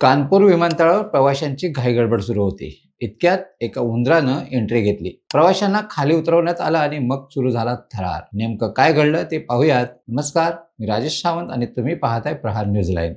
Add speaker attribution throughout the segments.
Speaker 1: कानपूर विमानतळावर प्रवाशांची घाईगडबड सुरू होती. इतक्यात एका उंदरानं एंट्री घेतली. प्रवाशांना खाली उतरवण्यात आलं आणि मग सुरू झाला थरार. नेमकं काय घडलं ते पाहूयात. नमस्कार मी राजेश सावंत आणि तुम्ही पाहताय प्रहार न्यूज लाईन.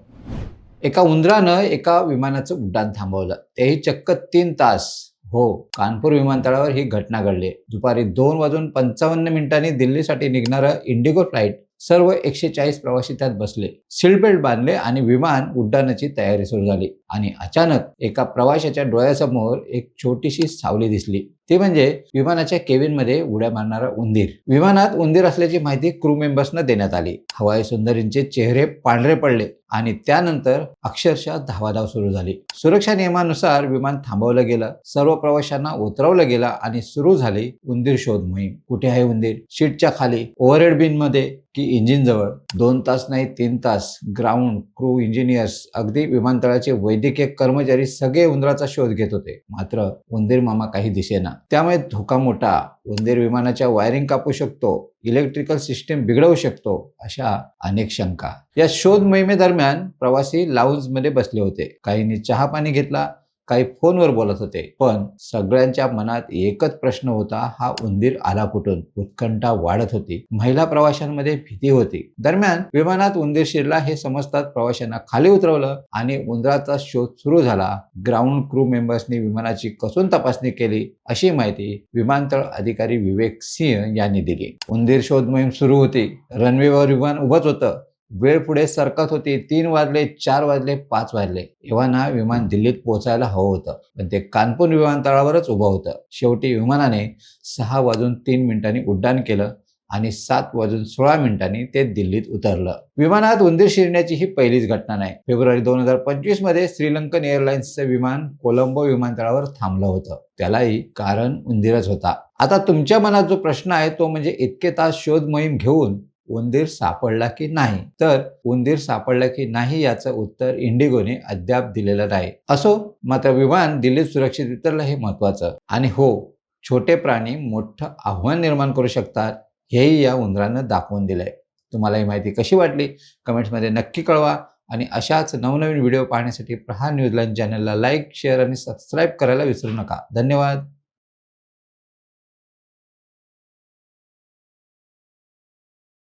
Speaker 1: एका उंदरानं एका विमानाचं उड्डाण थांबवलं. तेही चक्क तीन तास. हो कानपूर विमानतळावर ही घटना घडली. दुपारी दोन वाजून पंचावन्न मिनिटांनी दिल्लीसाठी निघणारं इंडिगो फ्लाईट सर्व एकशे चाळीस प्रवासी त्यात बसले. सीटबेल्ट बांधले आणि विमान उड्डाणाची तयारी सुरू झाली. आणि अचानक एका प्रवाशाच्या डोळ्यासमोर एक छोटीशी सावली दिसली. ती म्हणजे विमानाच्या केबिनमध्ये उड्या मारणारा उंदीर. विमानात उंदीर असल्याची माहिती क्रू मेंबर्सना देण्यात आली. हवाई सुंदरींचे चेहरे पांढरे पडले आणि त्यानंतर अक्षरशः धावाधाव सुरू झाली. सुरक्षा नियमानुसार विमान थांबवलं गेलं सर्व प्रवाशांना उतरवलं गेलं आणि सुरू झाली उंदीर शोध मोहीम. कुठे आहे उंदीर? सीटच्या खाली ओव्हरहेड बिनमध्ये की इंजिन जवळ दोन तास नाही तीन तास. ग्राउंड क्रू इंजिनियर्स अगदी विमानतळाचे वैद्यकीय कर्मचारी सगळे उंदराचा शोध घेत होते. मात्र उंदीर मामा काही दिसेना. त्यामुळे धोका मोठा. उंदीर विमानाच्या वायरिंग कापू शकतो इलेक्ट्रिकल सिस्टीम बिघडवू शकतो अशा अनेक शंका. या शोध मोहिमेदरम्यान प्रवासी मध्ये बसले होते. काहींनी चहा पाणी घेतला काही फोनवर बोलत होते. पण सगळ्यांच्या मनात एकच प्रश्न होता हा उंदीर आला कुठून? उत्कंठा वाढत होती. महिला प्रवाशांमध्ये भीती होती. दरम्यान विमानात उंदीर शिरला हे समजतात प्रवाशांना खाली उतरवलं आणि उंदराचा शोध सुरू झाला. ग्राउंड क्रू मेंबर्सनी विमानाची कसून तपासणी केली? अशी माहिती विमानतळ अधिकारी विवेक सिंह यांनी दिली. उंदीर शोध मोहीम सुरू होती. रनवेवर विमान उभंच होतं. वेळ पुढे सरकत होती. तीन वाजले चार वाजले पाच वाजले. एव्हाना विमान दिल्लीत पोहोचायला हवं होतं. पण ते कानपूर विमानतळावरच उभं होतं. शेवटी विमानाने सहा वाजून तीन मिनिटांनी उड्डाण केलं आणि सात वाजून सोळा मिनिटांनी ते दिल्लीत उतरलं. विमानात उंदीर शिरण्याची ही पहिलीच घटना नाही. फेब्रुवारी दोन हजार पंचवीसमध्ये श्रीलंकन एअरलाइन्सचं विमान कोलंबो विमानतळावर थांबलं होतं. त्यालाही कारण उंदीरच होता. आता तुमच्या मनात जो प्रश्न आहे तो म्हणजे इतके तास शोध मोहीम घेऊन उंदीर सापडला की नाही? तर उंदीर सापडला की नाही याचं उत्तर इंडिगोने अद्याप दिलेलं नाही. असो मात्र विमान दिल्लीत सुरक्षित उतरलं हे महत्वाचं आणि हो छोटे प्राणी मोठं आव्हान निर्माण करू शकतात हेही या उंदरानं दाखवून दिलंय. तुम्हाला ही माहिती कशी वाटली? कमेंट्समध्ये नक्की कळवा. आणि अशाच नवनवीन व्हिडिओ पाहण्यासाठी प्रहार न्यूजलँड चॅनलला लाईक शेअर आणि सबस्क्राईब करायला विसरू नका. धन्यवाद.